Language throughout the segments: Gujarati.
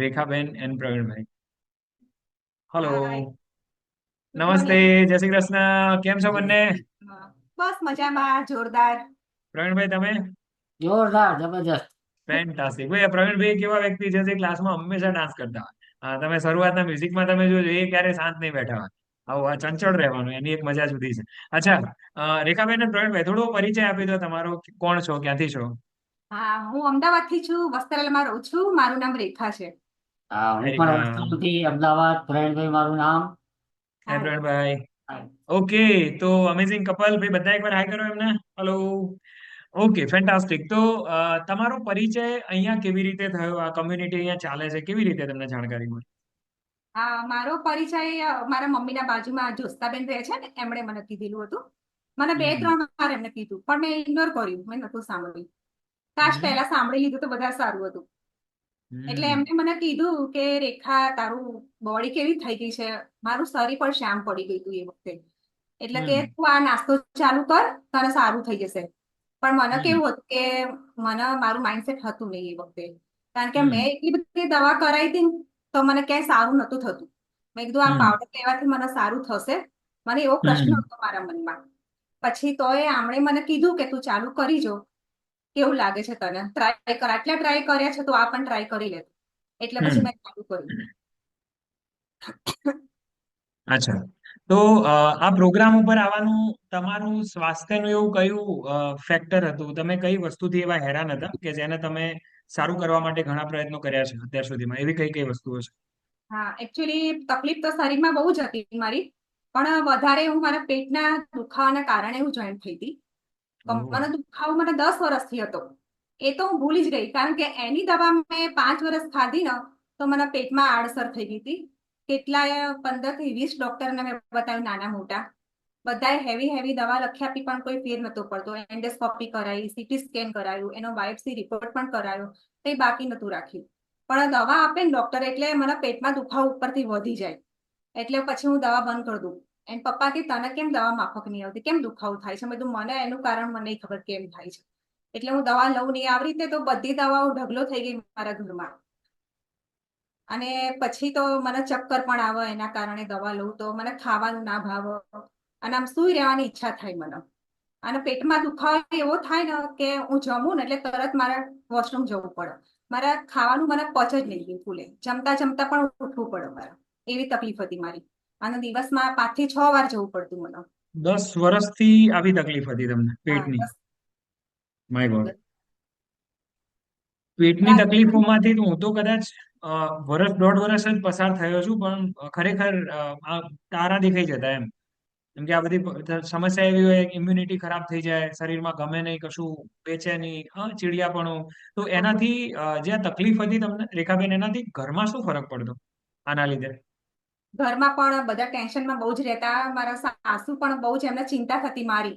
રેખાબેન એન્ડ પ્રવીણભાઈ હલો નમસ્તે જય શ્રી કૃષ્ણ કેમ છો બંને બસ મજામાં જોરદાર પ્રવીણભાઈ તમે? જોરદાર જબરજસ્ત ફેન્ટાસ્ટિક ભાઈ પ્રવીણભાઈ કેવા વ્યક્તિ છે જે ક્લાસમાં હંમેશા ડાન્સ કરતા હોય? તમે શરૂઆતના મ્યુઝિકમાં તમે જોજો એ ક્યારે શાંત નહીં બેઠા હોય. આવું આ ચંચળ રહેવાનું એની એક મજા જુદી છે. અચ્છા રેખાબેન અને પ્રવીણભાઈ થોડો પરિચય આપી દો તમારો કોણ છો ક્યાંથી છો? હા હું અમદાવાદથી છું વસ્ત્રાલમાં રહું છું. મારું નામ રેખા છે. હા હું પણ વસ્ત્રાલથી અમદાવાદ. પ્રવીણભાઈ મારું નામ. હાય. પ્રવીણભાઈ. ઓકે તો અમેઝિંગ કપલ ભાઈ બધા એકવાર હાય કરો એમને. હેલો ઓકે ફેન્ટાસ્ટિક તો તમારો પરિચય અહીંયા કેવી રીતે થયો? આ કમ્યુનિટી અહીંયા ચાલે છે. કેવી રીતે તમને જાણકારી મળી? હા મારો પરિચય મારા મમ્મીના બાજુમાં જોસ્તાબેન રહે છે ને એમણે મને કીધેલું હતું. મને બે ત્રણ વાર એમને કીધું પણ મેં ઇગ્નોર કર્યું. મેં નતું સાંભળ્યું. કાશ પહેલા સાંભળી લીધું તો બધા સારું હતું. એટલે. એમને મને કીધું કે રેખા તારું બોડી કેવી થઈ ગઈ છે? મારું શરીર પણ શ્યામ પડી ગયું હતું એ વખતે. એટલે કે. તું આ નાસ્તો ચાલુ કર તને સારું થઈ જશે. પણ મને કેવું હતું કે મને મારું માઇન્ડસેટ હતું નહીં એ વખતે. કારણ કે મેં એટલી બધી દવા કરાવી હતી તો મને ક્યાંય સારું નતું થતું. મેં કીધું આ પાવડર લેવાથી મને સારું થશે. મને એવો પ્રશ્ન હતો મારા મનમાં. પછી તોય આમણે મને કીધું કે તું ચાલુ કરી જો. કેવું લાગે છે તને? ટ્રાય કર આટલા ટ્રાય કર્યા છે તો આ પણ ટ્રાય કરી લે એટલે પછી મેં ચાલુ કર્યું. અચ્છા. તો આ પ્રોગ્રામ ઉપર આવવાનું તમારું સ્વાસ્થ્યનું એવું કયું ફેક્ટર હતું? તમે કઈ વસ્તુથી એવા હેરાન હતા કે જેને તમે સારું કરવા માટે ઘણા પ્રયત્નો કર્યા છે અત્યાર સુધીમાં? એવી કઈ કઈ વસ્તુઓ છે? હા એકચ્યુઅલી તકલીફ તો શરીરમાં બહુ જ હતી મારી. પણ વધારે હું મારા પેટના દુખાવાના કારણે હું જોઈન્ટ થઈ હતી કમરનો દુખાવો મને દસ વર્ષથી હતો એ તો હું ભૂલી જ ગઈ કારણ કે એની દવા મેં પાંચ વર્ષ ખાધી ને તો મને પેટમાં આડસર થઈ ગઈ હતી. કેટલાય પંદરથી વીસ ડોક્ટરને મેં બતાવ્યું નાના મોટા. બધાએ હેવી હેવી દવા લખી આપી પણ કોઈ ફેર નતો પડતો. એન્ડોસ્કોપી કરાવી સીટી સ્કેન કરાયું એનો બાયોપ્સી રિપોર્ટ પણ કરાયો તે બાકી નતું રાખ્યું. પણ દવા આપે ને ડોક્ટર એટલે મને પેટમાં દુખાવો ઉપરથી વધી જાય. એટલે પછી હું દવા બંધ કરી દઉં. એન પપ્પા કે તને કેમ દવા માફક નહીં આવતી? કેમ દુખાવો થાય છે? કીધું, મને એનું કારણ મને ખબર કેમ થાય છે. એટલે હું દવા લઉં નહીં. આવી રીતે તો બધી દવાઓ ઢગલો થઈ ગઈ મારા ઘરમાં. અને પછી તો મને ચક્કર પણ આવે એના કારણે દવા લઉં તો મને ખાવાનું ના ભાવે. અને આમ સુઈ રહેવાની ઈચ્છા થાય મને. અને પેટમાં દુખાવો એવો થાય ને કે હું જમું ને એટલે તરત મારે વોશરૂમ જવું પડે. મારા ખાવાનું મને પચ જ નહીં ફૂલે જમતા જમતા પણ ઉઠવું પડે મારે. એવી તકલીફ હતી મારી. અને દિવસમાં પાંચથી છ વાર જવું પડતું મને. દસ વર્ષથી આવી તકલીફ હતી તમને પેટની. માય ગોડ પેટની તકલીફોમાંથી તો હું તો કદાચ વર્ષ દોઢ વર્ષ જ પસાર થયો છું પણ ખરેખર આ તારા દેખાઈ જતા એમ. કેમ કે આ બધી સમસ્યા એવી હોય ઇમ્યુનિટી ખરાબ થઈ જાય શરીરમાં ગમે નહીં કશું બેચેની હા ચીડિયાપણું. તો એનાથી જે તકલીફ હતી તમને રેખાબેન એનાથી ઘરમાં શું ફરક પડતો? આના લીધે. ઘરમાં પણ બધા ટેન્શનમાં બહુ જ રહેતા. મારા સાસુ પણ બહુ જ એમને ચિંતા થતી મારી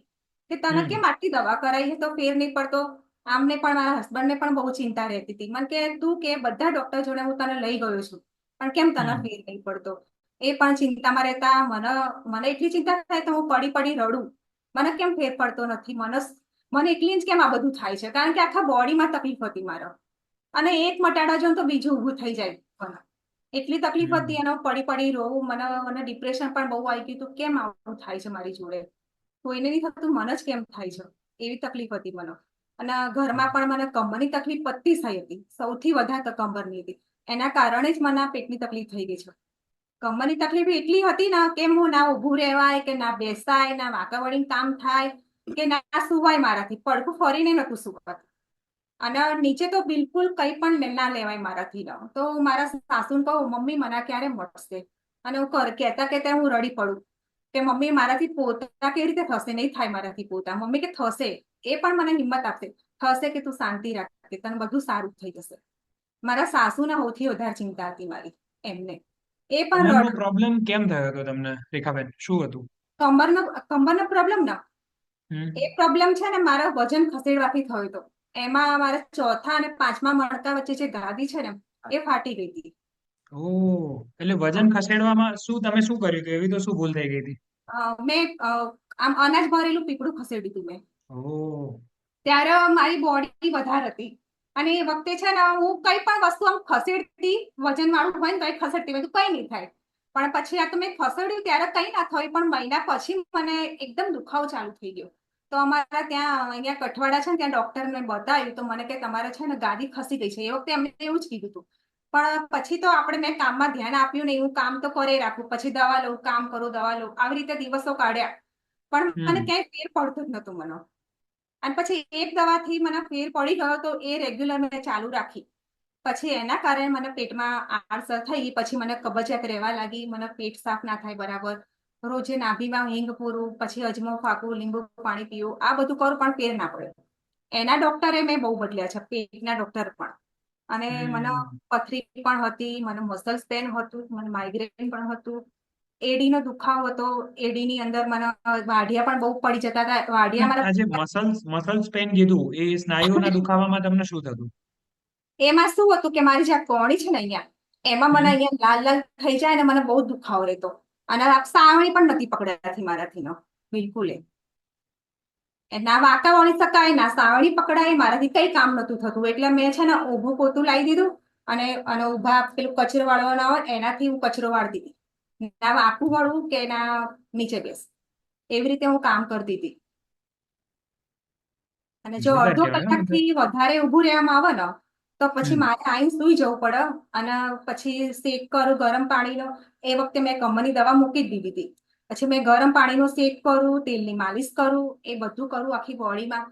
કે તને કેમ આટલી દવા કરાવી છે તો ફેર નહીં પડતો? આમને પણ મારા હસબન્ડને પણ બહુ ચિંતા રહેતી હતી. મને કે તું કે બધા ડોક્ટર જોડે હું તને લઈ ગયો છું પણ કેમ તને ફેર નહીં પડતો? એ પણ ચિંતામાં રહેતા. મને મને એટલી ચિંતા થાય તો હું પડી પડી રડું. મને કેમ ફેર પડતો નથી? મને મને એટલી જ કેમ આ બધું થાય છે? કારણ કે આખા બોડીમાં તકલીફ હતી મારો. અને એક મટાડા જો તો બીજું ઊભું થઈ જાય મને. એટલી તકલીફ હતી એનો પડી પડી રોવું મને મને ડિપ્રેશન પણ બહુ આવી ગયું હતું. કેમ આવું થાય છે મારી જોડે? કોઈને નહીં થતું મને જ કેમ થાય છે? એવી તકલીફ હતી મને. અને ઘરમાં પણ મને કમરની તકલીફ પત્તી થઈ હતી. સૌથી વધારે કમરની હતી. એના કારણે જ મને પેટની તકલીફ થઈ ગઈ છે. કમરની તકલીફ એટલી હતી ને કે હું ના ઊભું રહેવાય કે ના બેસાય ના વાંકા વળીને કામ થાય કે ના સુવાય મારાથી. પડખું ફરીને નતું સુવાતું. અને નીચે તો બિલકુલ કંઈ પણ ના લેવાય મારાથી ન. તો હું મારા સાસુને કહું મમ્મી મને ક્યારે મળશે? અને હું કર કહેતા કહેતા હું રડી પડું કે મમ્મી મારાથી પોતા કેવી રીતે થશે? નહીં થાય મારાથી પોતા. મમ્મી કે થશે. એ પણ મને હિંમત આપશે. થશે કે તું શાંતિ રાખ કે તને બધું સારું થઈ જશે. મારા સાસુને સૌથી વધારે ચિંતા હતી મારી એમને. એ પણ પ્રોબ્લેમ કેમ થયો હતો તમને રેખાબેન? શું હતું? કમરનો કમરનો પ્રોબ્લેમ ના. એ પ્રોબ્લેમ છે ને મારા વજન ખસેડવાથી થયો હતો. એમાં મારા ચોથા અને પાંચમા મણકા વચ્ચે જે ગાદી છે ને એ ફાટી ગઈ હતી. એટલે વજન ખસેડવામાં શું તમે શું કર્યું હતું? એવી તો શું ભૂલ થઈ ગઈ હતી? મેં આમ અનાજ ભરેલું પીપળું ખસેડ્યું હતું મેં. ત્યારે મારી બોડી વધારે હતી. અને એ વખતે છે ને હું કઈ પણ વસ્તુ આમ ખસેડતી વજન વાળું હોય ને તો ખસેડતી ખસેડતી તો કઈ નહીં થાય. પણ પછી આ તો મેં ખસેડ્યું ત્યારે કઈ ના થયું. પણ મહિના પછી મને એકદમ દુખાવો ચાલુ થઈ ગયો. તો અમારા ત્યાં અહીંયા કઠવાડા છે ને ત્યાં ડોક્ટરને બતાવ્યું તો મને કે તમારે છે ને ગાદી ખસી ગઈ છે. એ વખતે એમને એવું જ કીધું હતું પણ પછી તો આપણે મેં કામમાં ધ્યાન આપ્યું નહીં હું કામ તો કરે રાખું પછી દવા લઉં કામ કરું દવા લઉં. આવી રીતે દિવસો કાઢ્યા. પણ મને ક્યાંય ફેર પડતો જ નતો મને. અને પછી એક દવાથી મને ફેર પડી ગયો તો એ રેગ્યુલર મેં ચાલુ રાખી. પછી એના કારણે મને પેટમાં આળસર થઈ. પછી મને કબજિયાત રહેવા લાગી. મને પેટ સાફ ના થાય બરાબર. રોજે નાભીમાં હિંગ પૂરું પછી અજમો ફાકું લીંબુ પાણી પીવું આ બધું કરું પણ ફેર ના પડે. એના ડોક્ટરે મેં બહુ બદલ્યા છે પેટના ડોક્ટર પણ. અને મને પથરી પણ હતી મને મસલ્સ પેન હતું મને માઇગ્રેન પણ હતું. એડીનો દુખાવો હતો એડીની અંદર મને વાઢિયા પણ બહુ પડી જતા હતા. વાઢિયા મારા આજે મસલ્સ મસલ્સ પેન કીધું એ સ્નાયુઓના દુખાવામાં તમને શું થતું? એમાં શું હતું કે મારી જે કોણી છે ને અહીંયા એમાં મને અહીંયા લાલ લાલ થઈ જાય ને મને બહુ દુખાવો રહેતો. અને સાવણી પણ નથી પકડાતી મારાથી નો. બિલકુલ ના વાંકા વળી શકાય ના સાવણી પકડાય મારાથી કઈ કામ નતું થતું. એટલે મેં છે ને ઊભું પોતું લાવી દીધું અને અને ઊભા પેલું કચરો વાળવાના હોય એનાથી હું કચરો વાળતી હતી ના વાંકું વાળવું કે ના નીચે બેસ. એવી રીતે હું કામ કરતી હતી. અને જો અડધો કલાકથી વધારે ઊભું રહેવામાં આવે ને તો પછી મારે આઈને સુઈ જવું પડે અને પછી શેક કરું ગરમ પાણીનો. એ વખતે મેં કમરની દવા મૂકી જ દીધી હતી. પછી મેં ગરમ પાણીનો શેક કરું તેલની માલિશ કરું એ બધું કરું આખી બોડીમાં.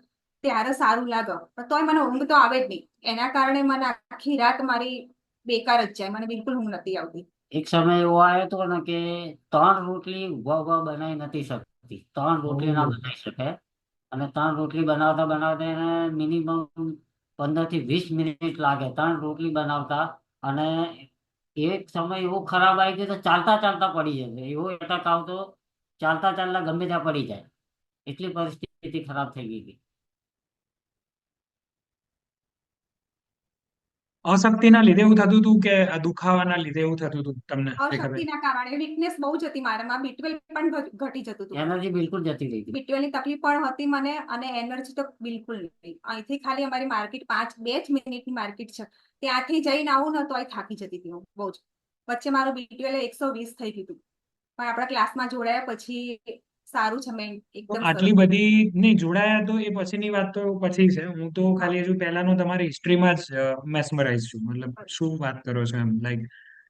ત્યારે સારું લાગે. પણ તોય મને ઊંઘ તો આવે જ નહીં. એના કારણે મને આખી રાત મારી બેકાર જ જાય. મને બિલકુલ ઊંઘ નથી આવતી. એક સમય એવો આવ્યો હતો ને કે ત્રણ રોટલી ઊભા ઊભા બનાવી નથી શકતી. ત્રણ રોટલી ના બનાવી શકે. અને ત્રણ રોટલી બનાવતા બનાવતા એને મિનિમમ પંદરથી વીસ મિનિટ લાગે, ત્રણ રોટલી બનાવતા અને એક સમય એવો ખરાબ આવી ગયો તો ચાલતા ચાલતા પડી જશે એવો એટક આવતો ચાલતા ચાલતા ગમે ત્યાં પડી જાય. એટલી પરિસ્થિતિ ખરાબ થઈ ગઈ હતી. અશક્તિના લીધે એવું થતું હતું કે દુખાવાના લીધે એવું થતું હતું તમને અશક્તિના કારણે વીકનેસ બહુ જ હતી મારામાં. બીટવેલ પણ ઘટી જતું હતું. એનર્જી બિલકુલ જતી રહી હતી. બીટવેલની તકલીફ પણ હતી મને અને એનર્જી તો બિલકુલ નહીં. અહીંથી ખાલી અમારી માર્કેટ પાંચ બે જ મિનિટની માર્કેટ છે. ત્યાંથી જઈને આવું ને અહીં થાકી જતી હતી હું બહુ જ. વચ્ચે મારું બીટવેલ એકસો વીસ થઈ ગયું હતું. પણ આપણા ક્લાસમાં જોડાયા પછી સારું છે મેં એકદમ આટલી બધી નહીં જોડાયા તો એ પછીની વાત તો પછી છે. હું તો ખાલી હજુ પહેલાનો તમારી હિસ્ટ્રીમાં જ મેસમરાઇઝ છું. મતલબ શું વાત કરો છો એમ like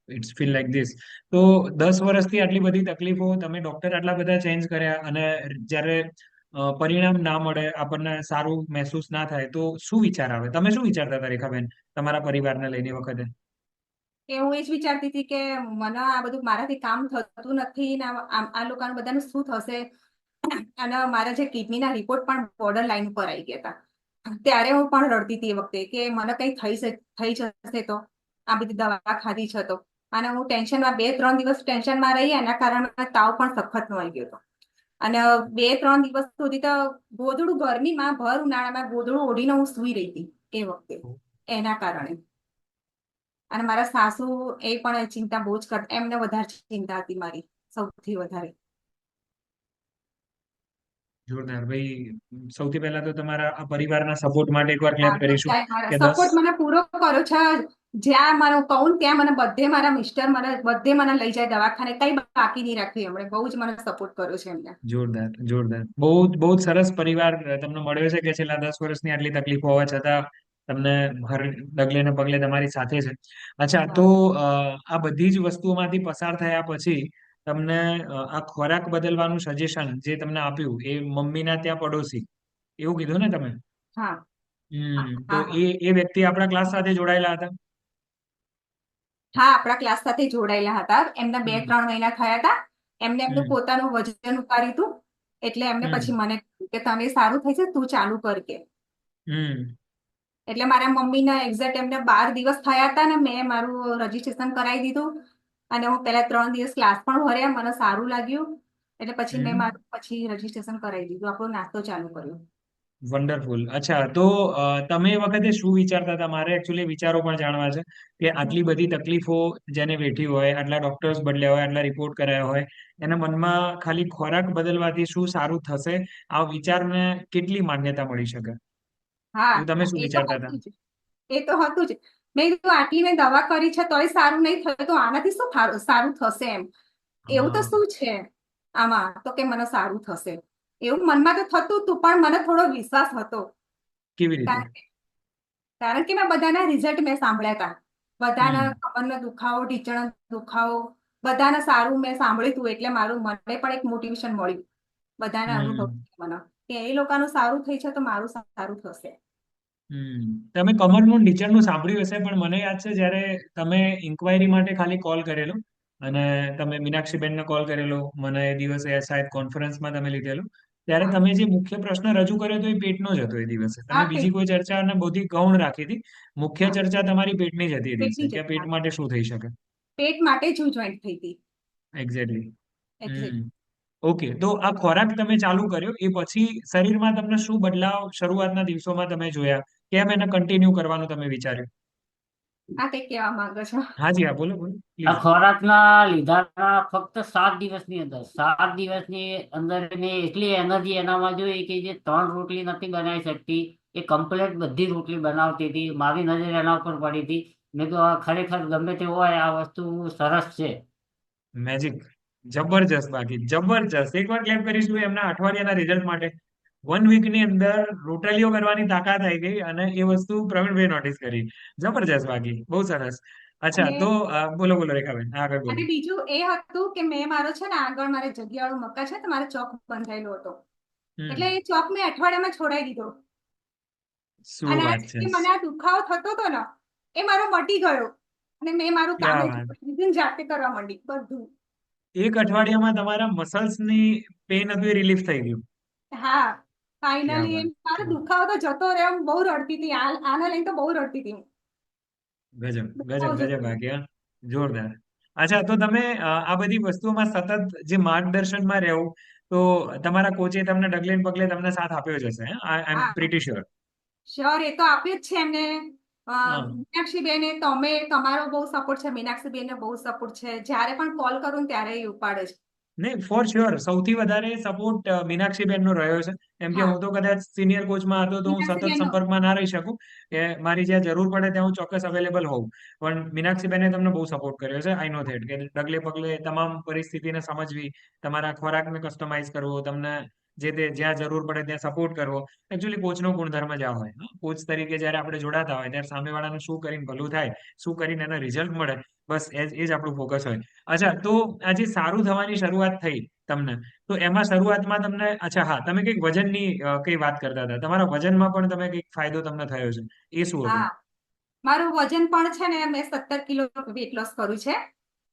it's feel like this તો દસ વર્ષથી આટલી બધી તકલીફો તમે ડોક્ટર આટલા બધા ચેન્જ કર્યા અને જ્યારે પરિણામ ના મળે આપણને સારું મહેસૂસ ના થાય તો શું વિચાર આવે? તમે શું વિચારતા હતા રેખાબેન તમારા પરિવારને લઈને વખતે? કે હું એ જ વિચારતી હતી કે મને આ બધું મારાથી કામ થતું નથી ને આ લોકોનું બધાનું શું થશે? અને મારા જે કિડનીના રિપોર્ટ પણ બોર્ડર લાઈન ઉપર આવી ગયા હતા. ત્યારે હું પણ રડતી હતી એ વખતે કે મને કંઈ થઈ થઈ જશે તો? આ બધી દવા ખાધી છે તો? અને હું ટેન્શનમાં બે ત્રણ દિવસ ટેન્શનમાં રહી એના કારણે તાવ પણ સખત આવી ગયો હતો. અને બે ત્રણ દિવસ સુધી તો ગોધડું ગરમીમાં ભર ઉનાળામાં ગોધડું ઓઢીને હું સૂઈ રહી હતી એ વખતે. એના કારણે. અને મારા સાસુ એ પણ ચિંતા બહુ જ કરતા એમને વધારે ચિંતા હતી મારી સૌથી વધારે. જોરદાર. ભાઈ સૌથી પહેલા તો તમારા આ પરિવારના સપોર્ટ માટે એકવાર ક્લેપ કરીશું સપોર્ટ મને પૂરો કરો છો જ્યાં મારું કહું ત્યાં મને બધે મારા મિસ્ટર મને બધે મને લઈ જાય દવાખાને કઈ બાકી નહીં રાખ્યું એમણે બહુ જ મને સપોર્ટ કર્યો છે એમને. જોરદાર જોરદાર. બહુ બહુ સરસ પરિવાર તમને મળ્યો છે કે છેલ્લા દસ વર્ષની આટલી તકલીફો હોવા છતાં તમને હર ડગલે ને પગલે તમારી સાથે છે. અચ્છા તો આ બધી જ વસ્તુઓમાંથી પસાર થયા પછી તમને આ ખોરાક બદલવાનું સજેશન જે તમને આપ્યું એ મમ્મીના ત્યાં પડોશી એવું કીધું ને તમે? હા. તો. એ એ વ્યક્તિ આપણા ક્લાસ સાથે જોડાયેલા હતા? હા આપણા ક્લાસ સાથે જોડાયેલા હતા. એમના બે ત્રણ મહિના થયા હતા. એમને એમનું પોતાનું વજન ઉતાર્યું હતું. એટલે એમને પછી મને કે તમે સારું થઈ છે તું ચાલુ કર કે એટલે મારા મમ્મીના એક્ઝેક્ટ એમને બાર દિવસ થયા હતા ને મેં મારું રજીસ્ટ્રેશન કરાવી દીધું. અને હું પહેલા ત્રણ દિવસ ક્લાસ પણ ભર્યા મને સારું લાગ્યું. એટલે પછી મેં મારું પછી રજીસ્ટ્રેશન કરાવી દીધું. આપણો નાસ્તો ચાલુ કર્યો. વન્ડરફુલ અચ્છા તો તમે એ વખતે શું વિચારતા હતા? મારે એકચ્યુઅલી વિચારો પણ જાણવા છે કે આટલી બધી તકલીફો જેને વેઠી હોય આટલા ડોક્ટર્સ બદલ્યા હોય આટલા રિપોર્ટ કરાયા હોય એના મનમાં ખાલી ખોરાક બદલવાથી શું સારું થશે? આ વિચારને કેટલી માન્યતા મળી શકે? હા તમે શું એ તો વિચારતા હતા? એ તો હતું જ. મેં કીધું આટલી મેં દવા કરી છે તોય સારું નહીં થયું તો આનાથી શું સારું થશે એમ? એવું તો શું છે? આમાં તો કે મને સારું થશે. એવું મનમાં તો થતું હતું પણ મને થોડો વિશ્વાસ હતો. કેવી રીતે? કારણ કે મેં બધાના રિઝલ્ટ મેં સાંભળ્યા હતા બધાના. કમરનો દુખાવો ઢીચણનો દુખાવો બધાને સારું મેં સાંભળ્યું હતું એટલે મારું મને પણ એક મોટિવેશન મળ્યું. બધાના અનુભવ મને કે એ લોકોનું સારું થઈ છે તો મારું સારું થશે. હમ. તમે કમરનું ઢીંચણનું સાંભળ્યું હશે પણ મને યાદ છે જ્યારે તમે ઇન્ક્વાયરી માટે ખાલી કોલ કરેલો અને તમે મીનાક્ષીબેનને કોલ કરેલો મને એ દિવસે શાયદ કોન્ફરન્સમાં તમે લીધેલો ત્યારે તમે જે મુખ્ય પ્રશ્ન રજૂ કર્યો હતો એ પેટનો જ હતો એ દિવસે. તમે હા, બીજી કોઈ ચર્ચા અને બધી ગૌણ રાખી હતી? મુખ્ય હા. ચર્ચા તમારી પેટની જ હતી એ દિવસે પેટની કે પેટ. માટે શું થઈ શકે? પેટ માટે જ હું જોઈન્ટ થઈ હતી. એક્ઝેક્ટલી. હમ. ઓકે તો આ ખોરાક તમે ચાલુ કર્યો એ પછી શરીરમાં તમને શું બદલાવ શરૂઆતના દિવસોમાં તમે જોયા? કેમ એને કન્ટિન્યુ કરવાનું તમે વિચાર્યું? આ કઈ કહેવા માંગો છો? હાજી હા બોલો બોલો. આ ખોરાકના લીધાના ફક્ત સાત દિવસની અંદર. સાત દિવસની અંદર મેં એટલી એનર્જી એનામાં જોઈ કે જે ત્રણ રોટલી નથી બનાવી શકતી એ કમ્પ્લેટ બધી રોટલી બનાવતી હતી. મારી નજર એના ઉપર પડી હતી. મેં તો ખરેખર ગમે તે હોય આ વસ્તુ સરસ છે. મેજિક જબરજસ્ત બાકી જબરજસ્ત. એકવાર ક્લેમ કરીશું એમના અઠવાડિયાના રિઝલ્ટ માટે. વન વીકની અંદર રોટલીઓ કરવાની તાકાત આવી ગઈ અને એ વસ્તુ પ્રવીણભાઈ નોટિસ કરી. જબરજસ્ત બાકી બહુ સરસ. અચ્છા તો બોલો બોલો રેખાબેન. આગળ બોલો. અને બીજું એ હતું કે મેં મારો છે ને આગળ મારે જગ્યાવાળો મકા છે તો મારે ચોક બંધાયેલો હતો. એટલે એ ચોક મેં અઠવાડિયામાં છોડાઈ દીધો. શું અને મને આ દુખાવો થતો હતો ને એ મારો મટી ગયો. અને મેં મારું કામ જાતે કરવા માંડી બધું. એક અઠવાડિયામાં તમારા મસલ્સની પેન હતું એ રિલીફ થઈ ગયું. હા. ફાઇનલી મારો દુખાવો તો જતો રહ્યો. હું બહુ રડતી હતી. આના લઈને તો બહુ રડતી હતી ગજબ ગજબ ગજબ બાકી જોરદાર. અચ્છા તો તમે આ બધી વસ્તુઓમાં સતત જે માર્ગદર્શનમાં રહેવું તો તમારા કોચે તમને ડગલે ને પગલે તમને સાથ આપ્યો જ હશે I am pretty pretty sure sure એ તો આપ્યો જ છે એમને. મીનાક્ષી બેને તમે તમારો બહુ સપોર્ટ છે. મીનાક્ષી બેને બહુ સપોર્ટ છે. જ્યારે પણ કોલ કરું ત્યારે એ ઉપાડે છે. નહીં ફોર શ્યોર સૌથી વધારે સપોર્ટ મીનાક્ષીબેન નો રહ્યો છે. કેમ કે હું. તો કદાચ સિનિયર કોચમાં હતો તો હું સતત સંપર્કમાં ના રહી શકું કે મારી જ્યાં જરૂર પડે ત્યાં હું ચોક્કસ અવેલેબલ હોઉં. પણ મીનાક્ષીબેને તમને બહુ સપોર્ટ કર્યો છે આઈ નો ધેટ કે ડગલે પગલે તમામ પરિસ્થિતિને સમજવી તમારા ખોરાકને કસ્ટમાઇઝ કરવો તમને જે તે જ્યાં જરૂર પડે ત્યાં સપોર્ટ કરવો. એકચ્યુઅલી કોચનો ગુણધર્મ જ આ હોય. કોચ તરીકે જ્યારે આપણે જોડાતા હોય, ત્યારે સામેવાળાને શું કરીને ભલું થાય, શું કરીને એને રિઝલ્ટ મળે, બસ એ જ આપણું ફોકસ હોય. અચ્છા, તો આજે સારું થવાની શરૂઆત થઈ તમને. તો એમાં શરૂઆતમાં તમને, અચ્છા, હા, તમે કંઈક વજનની કઈ વાત કરતા હતા. તમારા વજનમાં પણ તમે કંઈક ફાયદો તમને થયો છે. એ શું હતું? મારું વજન પણ છે ને, મેં સત્તર કિલો વેટ લોસ કર્યું છે.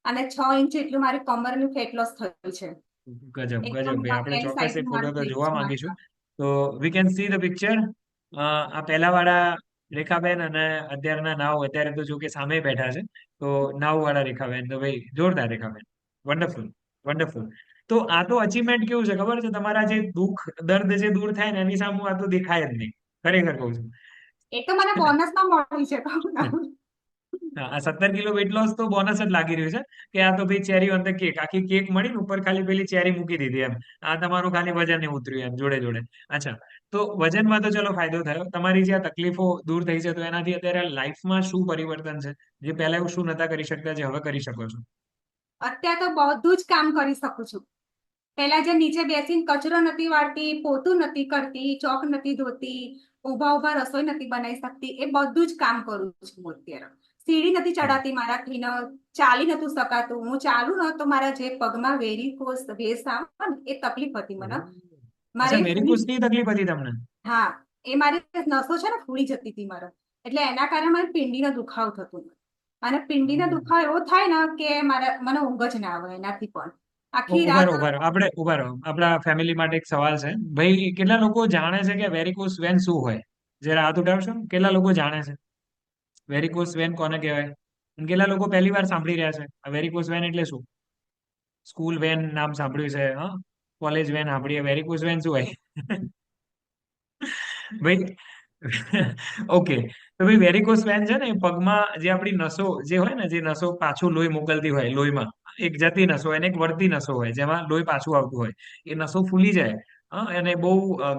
અને છ ઇંચ એટલું મારું કમરનું ફેટ લોસ થયું છે. ગજબ ગજબ ભાઈ. આપણે ચોક્કસનું ફોટો તો જોવા માંગીશું. તો we can see the picture આ પહેલા વાળા રેખાબેન અને અત્યારના નાવ અત્યારે તો જો કે સામે બેઠા છે તો નાવ વાળા રેખાબેન તો ભાઈ જોરદાર રેખાબેન. વન્ડરફુલ વન્ડરફુલ તો આ તો અચીવમેન્ટ કેવું છે ખબર છે? તમારા જે દુઃખ દર્દ જે દૂર થાય ને એની સામે આ તો દેખાય જ નહીં. ખરેખર કહું છું. એ તો મને બોનસમાં મળ્યું છે. સત્તર કિલો વેટ લોસ તો બોનસ જ લાગી રહ્યું છે કે આ તો ભાઈ ચેરી ધ કેક આખી કેક મળી ને ઉપર ખાલી પેલી ચેરી મૂકી દીધી એમ. આ તમારું ખાલી વજન ઉતર્યું એમ, જોડે જોડે. અચ્છા, તો વજનમાં તો ચલો ફાયદો થયો. તમારી જે આ તકલીફો દૂર થઈ છે, તો એનાથી અત્યારે લાઈફમાં શું પરિવર્તન છે? જે પહેલા એવું શું નતા કરી શકતા, જે હવે કરી શકો છો? અત્યારે તો બધું જ કામ કરી શકું છું. પહેલા જે નીચે બેસીને કચરો નથી વાળતી, પોતું નથી કરતી, ચોક નથી ધોતી ઊભા ઊભા રસોઈ નથી બનાવી શકતી, એ બધું જ કામ કરું છું અત્યારે. સીડી નથી ચડાતી મારાથી ન ચાલી નતું શકાતું. હું ચાલું ને તો મારા જે પગમાં વેરીકોસ વેસ આવે ને એ તકલીફ હતી મને. મારે એ તકલીફ હતી તમને? હા એ મારી નસો છે ને ફૂલી જતી હતી મારા. એટલે એના કારણે મારે પિંડીનો દુખાવો થતો. અને પિંડીનો દુખાવો એવો થાય ને કે મારા મને ઊંઘ જ ના આવે એનાથી પણ. આખી રાત આપણે ઊભા રહો. આપણા ફેમિલી માટે એક સવાલ છે. ભાઈ કેટલા લોકો જાણે છે કે વેરિકોસ વેન શું હોય? જરા હાથ ઉઠાવશો? કેટલા લોકો જાણે છે? વેરિકોસ વેન કોને કહેવાય? કેટલા લોકો પહેલી વાર સાંભળી રહ્યા છે. આ વેરિકોસ વેન એટલે શું? સ્કૂલ વેન નામ સાંભળ્યું છે, હા? કોલેજ વેન સાંભળીએ. વેરિકોસ વેન શું હોય? ભાઈ ઓકે તો ભાઈ વેરિકોસ વેન છે ને પગમાં જે આપણી નસો જે હોય ને, જે નસો પાછું લોહી મોકલતી હોય, લોહીમાં, એક જતી નસો હોય અને એક વળતી નસો હોય, જેમાં લોહી પાછું આવતું હોય, એ નસો ફૂલી જાય. અને બહુ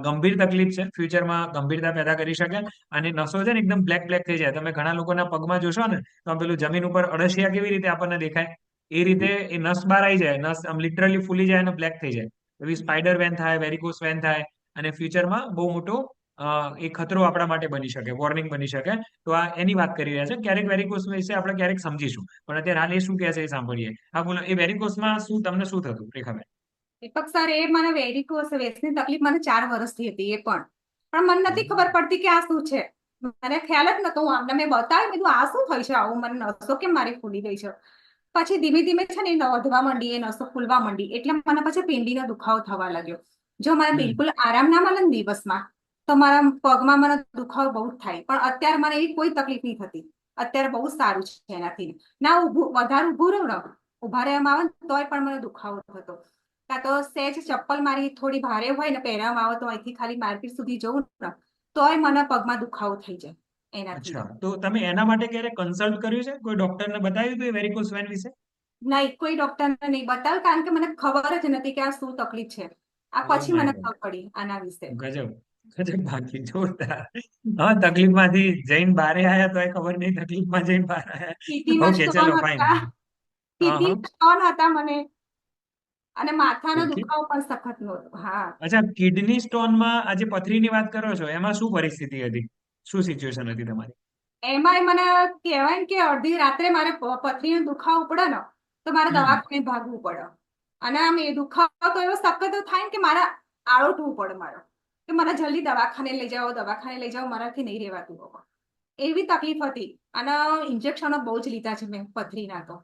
ગંભીર તકલીફ છે. ફ્યુચરમાં ગંભીરતા પેદા કરી શકે. અને નસો છે ને, એકદમ બ્લેક બ્લેક થઈ જાય. તમે ઘણા લોકોના પગમાં જોશો ને, તો પેલું જમીન ઉપર અળસિયા કેવી રીતે આપણને દેખાય? એ રીતે એ નસ બહાર આવી જાય. નસ આમ લિટરલી ફૂલી જાય અને બ્લેક થઈ જાય. એવી સ્પાઈડર વેન થાય વેરિકોસ વેન થાય અને ફ્યુચરમાં બહુ મોટો એ ખતરો આપણા માટે બની શકે વોર્નિંગ બની શકે. તો આ એની વાત કરી રહ્યા છે. ક્યારેક વેરિકોસ વિશે આપણે ક્યારેક સમજીશું. પણ અત્યારે હાલ એ શું કહે છે એ સાંભળીએ. હા, બોલો. એ વેરિકોસમાં શું, તમને શું થતું, રેખાબેન? દીપક સર એ મને વેરિકોસ વેસની તકલીફ મને ચાર વર્ષથી હતી એ પણ. પણ મને નથી ખબર પડતી કે આ શું છે. મને ખ્યાલ જ નતો હું આમને મેં બતાવ્યું કીધું આ શું થઈ છે? આવું મને નસો કેમ મારી ફૂલી ગઈ છે? પછી ધીમે ધીમે છે ને વધવા માંડી એ નસો ફૂલવા માંડી એટલે મને પછી પિંડીનો દુખાવો થવા લાગ્યો. જો મને બિલકુલ આરામ ના મળે ને દિવસમાં તો મારા પગમાં મને દુખાવો બહુ જ થાય. પણ અત્યારે મને એવી કોઈ તકલીફ નહીં થતી. અત્યારે બહુ સારું છે એનાથી. ના ઊભું વધારે ઊભું રહું ને ઊભા રહેવામાં આવે ને તોય પણ મને દુખાવો થતો. કાં તો સેજ ચપ્પલ મારી થોડી ભારે હોય ને પહેરવામાં આવે તો અહીંથી ખાલી માર્કેટ સુધી જવું ને તોય મને પગમાં દુખાવો થઈ જાય એનાથી. અચ્છા. તો તમે એના માટે ક્યારે કન્સલ્ટ કર્યું છે? કોઈ ડોક્ટરને બતાવ્યું હતું એ વેરિકોસ વેન વિશે? નહીં કોઈ ડોક્ટરને નહીં બતાવ્યું કારણ કે મને ખબર જ નથી કે આ શું તકલીફ છે. આ Oh પછી my મને God. ખબર પડી આના વિશે. ગજબ. ગજબ બાકી જોરદાર. હા તકલીફમાંથી જઈને બારે આયા તો ખબર નહીં તકલીફમાં જઈને બહાર આયા. પીટીમાં સ્ટોન ચલો. હતા. હા, પીટી હા. હતા મને. અને માથાનો. દુખાવો પણ સખત નહોતો હા. અચ્છા કિડની સ્ટોનમાં આજે પથરીની વાત કરો છો એમાં શું પરિસ્થિતિ હતી? શું સિચ્યુએશન હતી તમારી? એમાંય મને કહેવાય કે અડધી રાત્રે મારે પથરીનો દુખાવો પડે ને તો મારે દવાખાને ભાગવું પડે. અને આમ એ દુખાવો તો એવો સખત થાય કે મારે આળોટવું પડે મારો. કે મને જલ્દી દવાખાને લઈ જાઓ દવાખાને લઈ જાઓ મારાથી નહીં રહેવાતું એવી તકલીફ હતી. અને ઇન્જેક્શનો બહુ જ લીધા છે મેં પથરીના તો.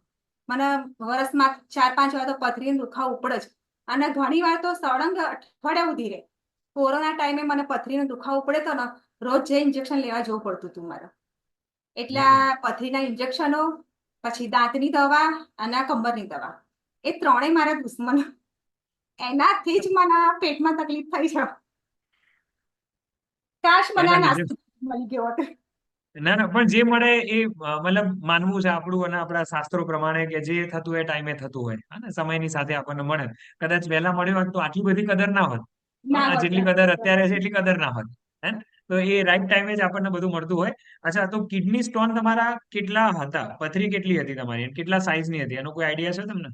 મને વર્ષમાં ચાર પાંચ વાર તો પથરી દુખાવો ઉપડે જ અને ઘણી વાર તો સળંગ અઠવાડિયા સુધી રહે. કોરોના ટાઈમે મને પથરીનો દુખાવો પડે તો ને રોજ જે ઇન્જેક્શન લેવા જવું પડતું હતું મારે. એટલે આ પથરીના ઇન્જેક્શનો પછી દાંતની દવા અને આ કમરની દવા. એ ત્રણેય મારા દુશ્મન. એનાથી જ મને પેટમાં તકલીફ થઈ છે. કાશ મને નાસ્તો મળી ગયો હોત. ના ના પણ જે મળે એ મતલબ માનવું છે આપણું અને આપણા શાસ્ત્રો પ્રમાણે કે જે થતું હોય એ ટાઈમે થતું હોય. હા સમયની સાથે આપણને મળે. કદાચ વહેલા મળ્યું હોત તો આટલી બધી કદર ના હોત. જેટલી કદર અત્યારે છે એટલી કદર ના હોત. હે તો એ રાઈટ ટાઈમે જ આપણને બધું મળતું હોય. અચ્છા તો કિડની સ્ટોન તમારા કેટલા હતા? પથરી કેટલી હતી તમારી? કેટલા કેટલા સાઈઝની હતી? એનો કોઈ આઈડિયા છે તમને?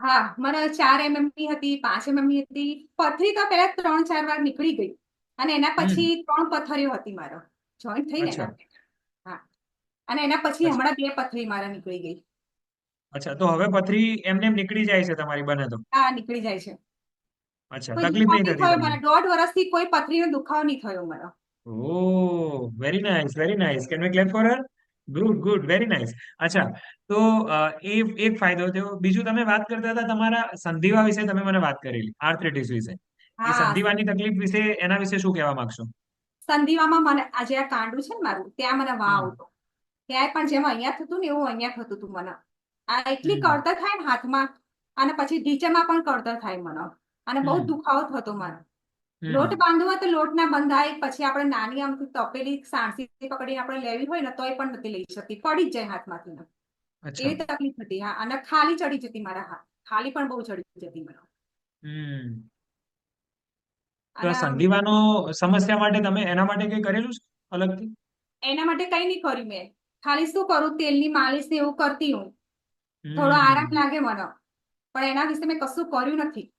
હા મને ચાર એમએમની હતી પાંચ એમએમની હતી. પથરી તો પહેલા ત્રણ ચાર વાર નીકળી ગઈ. અને એના પછી ત્રણ પથરીઓ હતી મારો. જોઈન્ટ થઈ ને? અચ્છા. હા. અને એના પછી અચ્છા. હમણાં બે પથરી મારા નીકળી ગઈ. અચ્છા તો હવે પથરી એમને એમ નીકળી જાય છે તમારી બને તો? હા નીકળી જાય છે. અચ્છા કોઈ તકલીફ નહીં થતી થયો મને દોઢ વર્ષથી કોઈ પથરીનો દુખાવો નહીં થયો મને ઓ very nice very nice can we clap for her good good very nice અચ્છા તો અ, એ એક ફાયદો થયો. બીજું તમે વાત કરતા હતા તમારા સંધિવા વિશે તમે મને વાત કરેલી આર્થ્રાઇટિસ વિશે. એ હા સંધિવાની તકલીફ વિશે એના વિશે શું કહેવા માંગશો? સંધિવામાં મને આજે આ કાંડું છે ને મારું ત્યાં મને વાવ આવતો. ત્યાં પણ જેમ અહીંયા થતું ને એવું અહીંયા થતું હતું મને. આ એટલી કરતર કળતર થાય ને હાથમાં અને પછી ઢીચેમાં પણ કળતર થાય મને. અને બહુ. દુખાવો થતો મને લોટ બાંધવો તો લોટ ના બંધાય પછી આપણે નાની આમ તપેલી સાણસી પકડીને આપણે લેવી હોય ને તોય પણ નથી લઈ શકતી. પડી જ જાય હાથમાંથી. એવી તકલીફ હતી હા. અને ખાલી ચડી જતી મારા હાથ. ખાલી પણ બહુ ચડી જતી મને. તો આ સંધિવાનો સમસ્યા માટે તમે એના માટે કઈ કરેલું છે અલગથી? એના માટે કઈ નહીં કર્યું મેં. ખાલી શું કરું? તેલની માલિશ ને એવું કરતી હું. થોડો આરામ લાગે મને. પણ એના વિશે મેં કશું કર્યું નથી.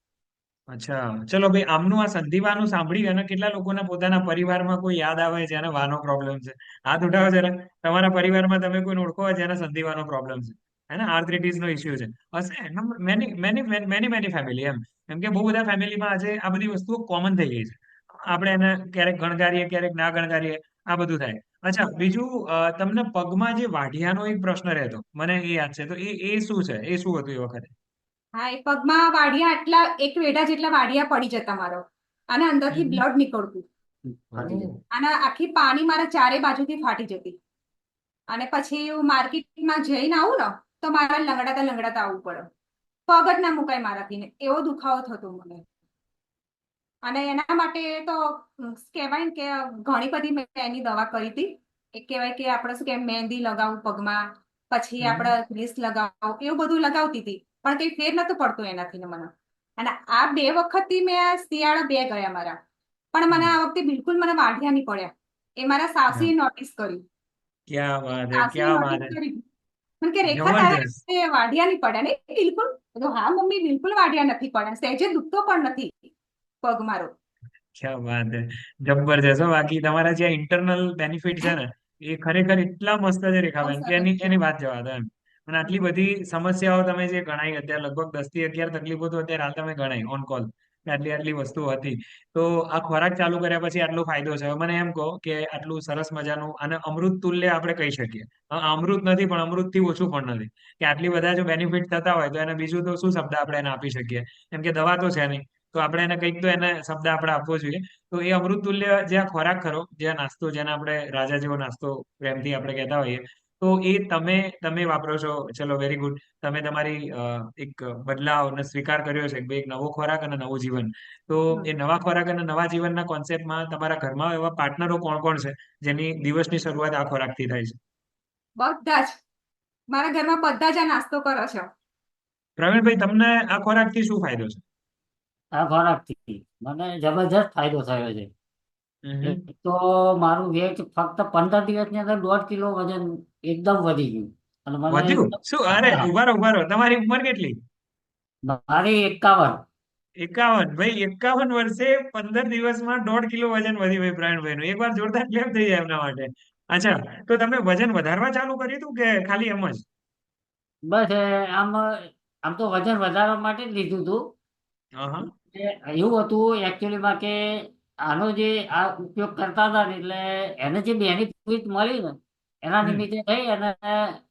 અચ્છા. ચલો ભાઈ આમનું આ સંધિવાનું સાંભળી અને કેટલા લોકોના પોતાના પરિવારમાં કોઈ યાદ આવે જેને વાનો પ્રોબ્લેમ છે. હાથ ઉઠાવો જરા. તમારા પરિવારમાં તમે કોઈ ઓળખો હોય જેને સંધિવાનો પ્રોબ્લેમ છે? હે ને નો ઇશ્યુ છે. હશે many many many many family એમ. કેમ કે બહુ બધા ફેમિલીમાં આજે આ બધી વસ્તુઓ કોમન થઈ ગઈ છે. આપણે એને ક્યારેક ગણગારીએ ક્યારેક ના ગણગારીએ આ બધું થાય. અચ્છા બીજું તમને પગમાં જે વાઢિયાનો એક પ્રશ્ન રહેતો મને એ યાદ છે. તો એ એ શું છે? એ શું હતું એ વખતે? હા એ પગમાં વાડિયા આટલા એક વેઢા જેટલા વાડિયા પડી જતા મારો. અને અંદરથી. બ્લડ નીકળતું. અને આખી પાણી મારા ચારે બાજુથી ફાટી જતી. અને પછી હું માર્કેટમાં જઈને આવું ને તો મારા લંગડાતા લંગડાતા આવવું પડે. પગ જ ના મુકાય મારાથી એવો દુખાવો થતો મને. અને એના માટે તો કહેવાય ને કે ઘણી બધી મેં એની દવા કરી હતી. એ કહેવાય કે આપણે શું કે મહેંદી લગાવું પગમાં પછી આપણે ગ્રીસ લગાવું એવું બધું લગાવતી હતી. પણ કઈ ફેર નતો પડતો એનાથી મને. અને આ બે વખતથી મેં શિયાળા બે ગયા મારા. પણ મને આ વખતે બિલકુલ મને વાઢિયા નહીં પડ્યા. એ મારા સાસુએ નોટિસ કર્યું. ક્યાં વાત ક્યાં વાત મને કે રેખા તારે વાઢિયા નહીં પડ્યા ને? બિલકુલ. હા મમ્મી બિલકુલ વાઢિયા નથી પડ્યા. સહેજે દુખતો પણ નથી પગ મારો. ક્યાં વાત હે. જબરજસ્ત બાકી તમારા જે ઇન્ટરનલ બેનિફિટ છે ને એ ખરેખર એટલા મસ્ત છે રેખાબેન કે એની એની વાત જવા દો એમ. અને આટલી બધી સમસ્યાઓ તમે જે ગણાઈ અત્યારે લગભગ દસથી અગિયાર તકલીફો તો અત્યારે હાલ તમે ગણાઈ ઓન કોલ આટલી આટલી વસ્તુ હતી. તો આ ખોરાક ચાલુ કર્યા પછી આટલો ફાયદો છે મને એમ કહો કે આટલું સરસ મજાનું અને અમૃત તુલ્ય આપણે કહી શકીએ. અમૃત નથી, પણ અમૃતથી ઓછું પણ નથી. કે આટલી બધા જો બેનિફિટ થતા હોય તો એને બીજું તો શું શબ્દ આપણે એને આપી શકીએ? એમ કે દવા તો છે નહીં. તો આપણે એને કંઈક તો એને શબ્દ આપણે આપવો જોઈએ. તો એ અમૃત તુલ્ય જે આ ખોરાક ખરો, જે નાસ્તો જેને આપણે રાજા જેવો નાસ્તો પ્રેમથી આપણે કહેતા હોઈએ તો એ તમે તમે વાપરો છો. ચલો વેરી ગુડ તમે તમારી એક બદલાવ અને સ્વીકાર કર્યો છે. ભાઈ એક નવો ખોરાક અને નવું જીવન. તો એ નવા ખોરાક અને નવા જીવનના કોન્સેપ્ટમાં તમારા ઘરમાં એવા પાર્ટનરો કોણ કોણ છે? જેની દિવસની શરૂઆત આ ખોરાકથી થાય છે? બધા જ. મારા ઘરમાં બધા જ આ નાસ્તો કરો છો. પ્રવીણભાઈ તમને આ ખોરાકથી શું ફાયદો છે? આ ખોરાકથી. મને જબરજસ્ત ફાયદો થયો છે. તો મારું વેટ ફક્ત પંદર દિવસની અંદર દોઢ કિલો વજન એકદમ વધી ગયું અને મને શું? અરે ઉભારો ઊભા રહો ઊભા રહો. તમારી ઉંમર કેટલી? મારી એકાવન. એકાવન. ભાઈ એકાવન વર્ષે પંદર દિવસમાં દોઢ કિલો વજન વધી ભાઈ પ્રાણભાઈ નું એક વાર જોરદાર ક્લેમ થઈ જાય એમના માટે. અચ્છા તો તમે વજન વધારવા ચાલુ કર્યું હતું કે ખાલી એમ જ? બસ આમ આમ તો વજન વધારવા માટે જ લીધું હતું. એવું હતું એકચ્યુઅલીમાં કે આનો જે આ ઉપયોગ કરતા હતા એટલે એને જે બેનિફિટ મળી ને એના નિમિત્તે થઈ અને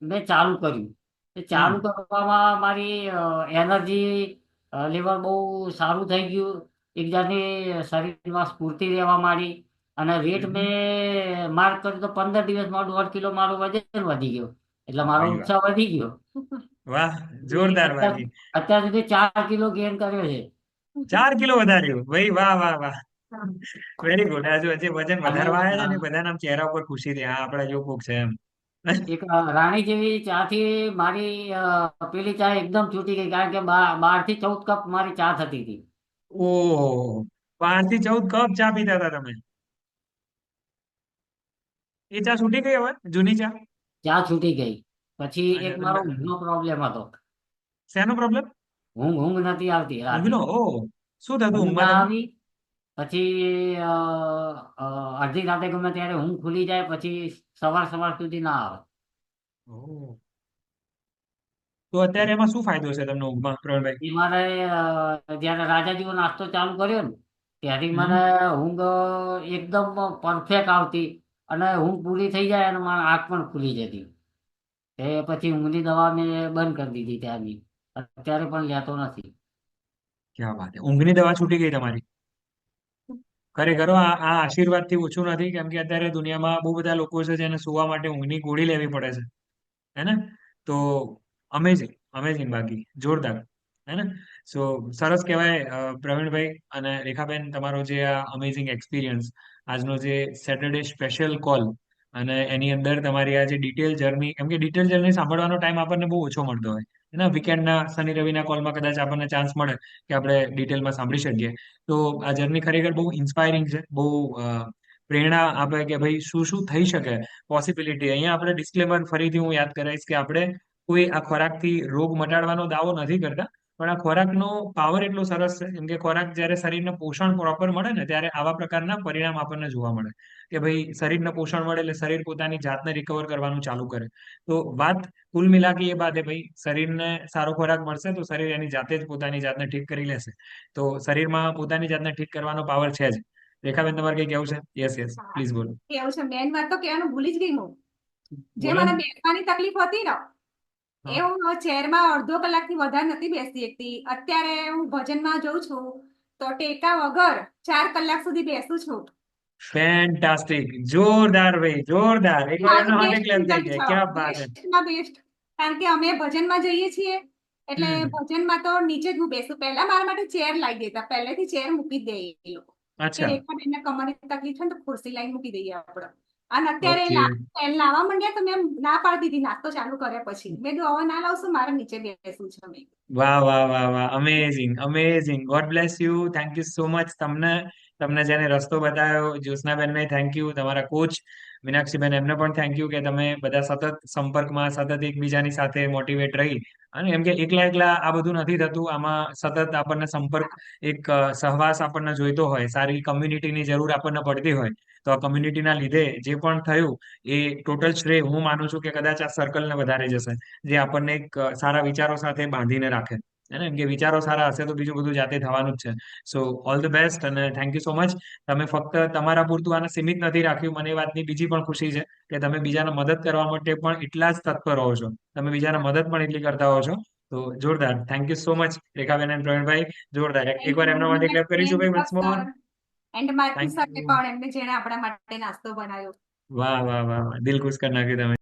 મેં ચાલુ કર્યું. એ ચાલુ કરવામાં મારી એનર્જી લેવલ બહુ સારું થઈ ગયું. એક જાતની શરીરમાં સ્ફૂર્તિ રહેવા માંડી અને વેટ મેં માર્ક કર્યું તો પંદર દિવસમાં દોઢ કિલો મારું વજન વધી ગયો. એટલે મારો. ઉત્સાહ વધી ગયો. વાહ જોરદાર અત્યાર સુધી ચાર કિલો ગેઇન કર્યો છે. ચાર કિલો વધાર્યો. ભાઈ વાહ વાહ વાહ. વેરી ગુડ હજુ હજી વજન વધારવા આવ્યા છે ને બધાના ચહેરા ઉપર ખુશી થઈ આ આપડે જો કોક છે એમ. એક રાણી જેવી ચા થી મારી પેલી ચા એકદમ છૂટી ગઈ કારણ કે બારથી ચૌદ કપ મારી ચા થતી હતી. ઓહો બારથી ચૌદ કપ ચા પીતા હતા તમે? એ ચા છૂટી ગઈ હવે? જૂની ચા? ચા છૂટી ગઈ. પછી એક મારો ઊંઘનો પ્રોબ્લેમ હતો. શેનો પ્રોબ્લેમ ઊંઘ ઊંઘ નથી આવતી ઓ શું થતું ઊંઘમાં પછી અડધી રાતે ગમે ત્યારે ઊંઘ ખુલી જાય પછી સવાર સવાર સુધી ના આવે. તો અત્યારે એમાં શું ફાયદો છે તમને ઊંઘમાં પ્રવીણભાઈ? મારે જયારે રાજાજીઓ રાજા નાસ્તો ચાલુ કર્યો ને ત્યારથી મને ઊંઘ એકદમ પરફેક્ટ આવતી અને ઊંઘ પૂરી થઈ જાય અને મારા આંખ પણ ખુલી જતી. એ પછી ઊંઘની દવા મેં બંધ કરી દીધી ત્યારની. અત્યારે પણ લેતો નથી. ક્યાં વાત ઊંઘની દવા છૂટી ગઈ તમારી? ખરેખર આ આ આશીર્વાદથી ઓછું નથી, કેમ કે અત્યારે દુનિયામાં બહુ બધા લોકો છે જેને સુવા માટે ઊંઘની ગોળી લેવી પડે છે. હે ને? તો અમેઝિંગ અમેઝિંગ બાકી, જોરદાર. હે ને? સો સરસ કહેવાય પ્રવીણભાઈ અને રેખાબેન, તમારો જે આ અમેઝિંગ એક્સપિરિયન્સ આજનો જે સેટરડે સ્પેશિયલ કોલ અને એની અંદર તમારી આ જે ડિટેલ જર્ની કેમ કે ડિટેલ જર્ની સાંભળવાનો ટાઈમ આપણને બહુ ઓછો મળતો હોય. એના વીકેન્ડના શનિ રવિના કોલમાં કદાચ આપણને ચાન્સ મળે કે આપણે ડિટેલમાં સાંભળી શકીએ. તો આ જર્ની ખરેખર બહુ ઇન્સ્પાયરિંગ છે બહુ પ્રેરણા આપે કે ભાઈ શું શું થઈ શકે પોસિબિલિટી અહીંયા આપણે ડિસ્ક્લેમર ફરીથી હું યાદ કરાવીશ કે આપણે કોઈ આ ખોરાકથી રોગ મટાડવાનો દાવો નથી કરતા પણ આ ખોરાકનો પાવર એટલો સરસ છે. કેમ કે ખોરાક જ્યારે શરીરને પોષણ પ્રોપર મળે ને ત્યારે આવા પ્રકારના પરિણામ આપણને જોવા મળે. કે ભાઈ શરીરને પોષણ મળે એટલે શરીર પોતાની જાતને રિકવર કરવાનું ચાલુ કરે. તો વાત કુલ મિલા કે એ વાત ભાઈ શરીરને સારો ખોરાક મળશે તો શરીર એની જાતે જ પોતાની જાતને ઠીક કરી લેશે. તો શરીરમાં પોતાની જાતને ઠીક કરવાનો પાવર છે જ. રેખાબેન તમારે કઈ કેવું છે? યસ યસ પ્લીઝ બોલો. કેવું છે મેન વાત તો કહેવાનું ભૂલી જ ગઈ હું. જે મને. બેસવાની તકલીફ હતી ને એ હું ચેરમાં અડધો કલાકથી વધારે નથી બેસતી એકતી અત્યારે હું ભજનમાં જઉં છું તો ટેકા વગર ચાર કલાક સુધી બેસું છું. ફેન્ટાસ્ટિક જોરદાર ભાઈ જોરદાર. એટલે એનો માટે ક્લેમ થઈ ગયા ક્યાં બાત Best કારણ કે અમે ભજનમાં જઈએ છીએ. એટલે ભજનમાં તો નીચે જ હું બેસું. પહેલા મારા માટે ચેર લાવી દેતા. પહેલેથી ચેર મૂકી દે એ લોકો. કમરની તકલીફ છે તો ખુરશી લાવી મૂકી દઈએ આપણે. અને અત્યારે લાવવા માંડ્યા તો મેં ના પાડી દીધી. નાસ્તો ચાલુ કર્યા પછી. મેં કીધું હવે ના લાવશું મારે નીચે બેસવું છે. મેં વાહ વાહ વાહ વાહ. Amazing amazing God bless you thank you so much તમને તમને જેને રસ્તો બતાવ્યો જ્યોત્સનાબેનને થેન્ક યુ તમારા કોચ મીનાક્ષીબેન, એમને પણ થેન્ક યુ કે તમે બધા સતત સંપર્કમાં, સતત એકબીજાની સાથે મોટિવેટ રહી. અને એમ કે એકલા એકલા આ બધું નથી થતું. આમાં સતત આપણને સંપર્ક, એક સહવાસ આપણને જોઈતો હોય, સારી કમ્યુનિટીની જરૂર આપણને પડતી હોય. તો આ કમ્યુનિટીના લીધે જે પણ થયું, એ ટોટલ શ્રેય હું માનું છું કે કદાચ આ સર્કલને વધારે જશે. જે આપણને એક સારા વિચારો સાથે બાંધીને રાખે. હે કે વિચારો સારા હશે તો બીજું બધું જાતે થવાનું જ છે. સો ઓલ ધ બેસ્ટ અને થેન્ક યુ સો મચ તમે ફક્ત તમારા પૂરતું આને સીમિત નથી રાખ્યું. મને એ વાતની બીજી પણ ખુશી છે કે તમે બીજાને મદદ કરવા માટે પણ એટલા જ તત્પર હો છો. તમે બીજાને મદદ પણ એટલી કરતા હો છો. તો જોરદાર. Thank you so much Rekhaben and Pravinbhai. જોરદાર. એક- એકવાર એમના માટે ક્લેપ કરીશું ભાઈ વન્સ મોર એન્ડ માર્કુ સાથે પણ એમને જેણે આપણા માટે નાસ્તો બનાવ્યો. વાહ વાહ વાહ. દિલ ખુશ કરી નાખ્યું તમે.